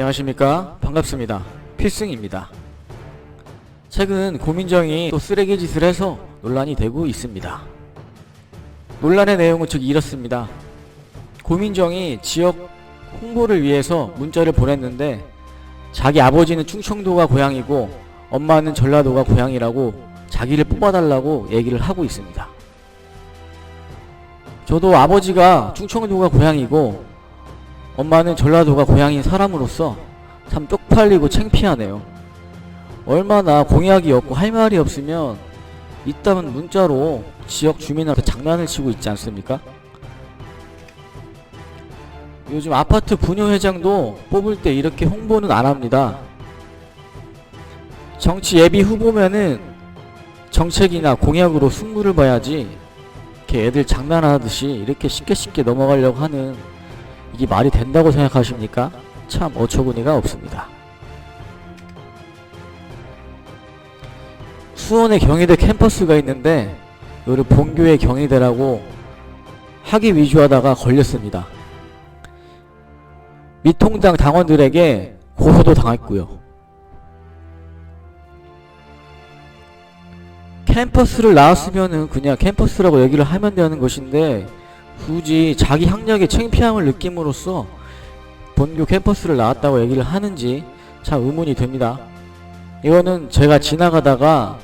안녕하십니까? 반갑습니다. 필승입니다. 최근 고민정이 또 쓰레기 짓을 해서 논란이 되고 있습니다. 논란의 내용은 즉 이렇습니다. 고민정이 지역 홍보를 위해서 문자를 보냈는데 자기 아버지는 충청도가 고향이고 엄마는 전라도가 고향이라고 자기를 뽑아달라고 얘기를 하고 있습니다. 저도 아버지가 충청도가 고향이고 엄마는 전라도가 고향인 사람으로서 참 쪽팔리고 창피하네요. 얼마나 공약이 없고 할 말이 없으면 이따은 문자로 지역 주민한테 장난을 치고 있지 않습니까? 요즘 아파트 분유 회장도 뽑을 때 이렇게 홍보는 안 합니다. 정치 예비 후보면은 정책이나 공약으로 승부를 봐야지 이렇게 애들 장난하듯이 이렇게 쉽게 쉽게 넘어가려고 하는 이게 말이 된다고 생각하십니까? 참 어처구니가 없습니다. 수원에 경희대 캠퍼스가 있는데 이를 본교의 경희대라고 학위 위조하다가 걸렸습니다. 미통당 당원들에게 고소도 당했고요. 캠퍼스를 나왔으면은 그냥 캠퍼스라고 얘기를 하면 되는 것인데 굳이 자기 학력에 창피함을 느낌으로써 본교 캠퍼스를 나왔다고 얘기를 하는지 참 의문이 됩니다. 이거는 제가 지나가다가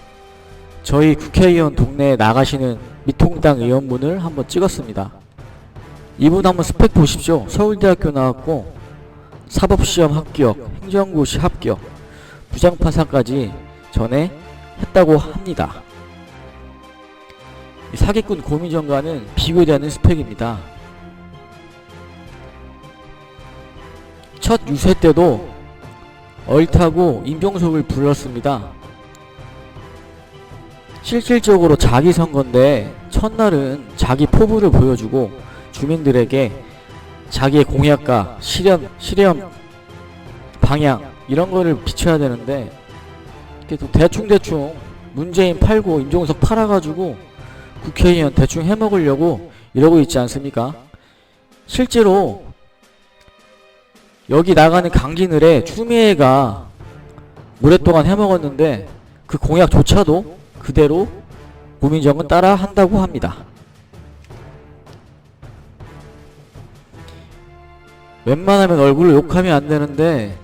저희 국회의원 동네에 나가시는 미통당 의원분을 한번 찍었습니다. 이분 한번 스펙 보십시오. 서울대학교 나왔고 사법시험 합격, 행정고시 합격, 부장판사까지 전에 했다고 합니다. 이 사기꾼 고민정과는 비교되는 스펙입니다. 첫 유세 때도 얼타고 임종석을 불렀습니다. 실질적으로 자기 선거인데 첫날은 자기 포부를 보여주고 주민들에게 자기의 공약과 실현, 실현 방향 이런 거를 비춰야 되는데 대충대충 문재인 팔고 임종석 팔아가지고 국회의원 대충 해먹으려고 이러고 있지 않습니까? 실제로 여기 나가는 강진을에 추미애가 오랫동안 해먹었는데 그 공약조차도 그대로 고민정은 따라 한다고 합니다. 웬만하면 얼굴로 욕하면 안 되는데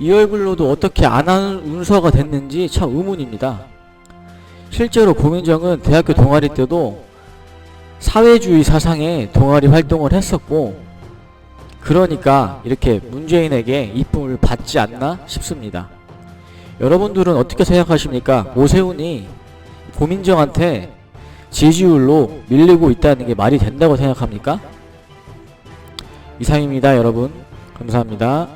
이 얼굴로도 어떻게 안 하는 운서가 됐는지 참 의문입니다. 실제로 고민정은 대학교 동아리 때도 사회주의 사상의 동아리 활동을 했었고 그러니까 이렇게 문재인에게 이쁨을 받지 않나 싶습니다. 여러분들은 어떻게 생각하십니까? 오세훈이 고민정한테 지지율로 밀리고 있다는 게 말이 된다고 생각합니까? 이상입니다, 여러분. 감사합니다.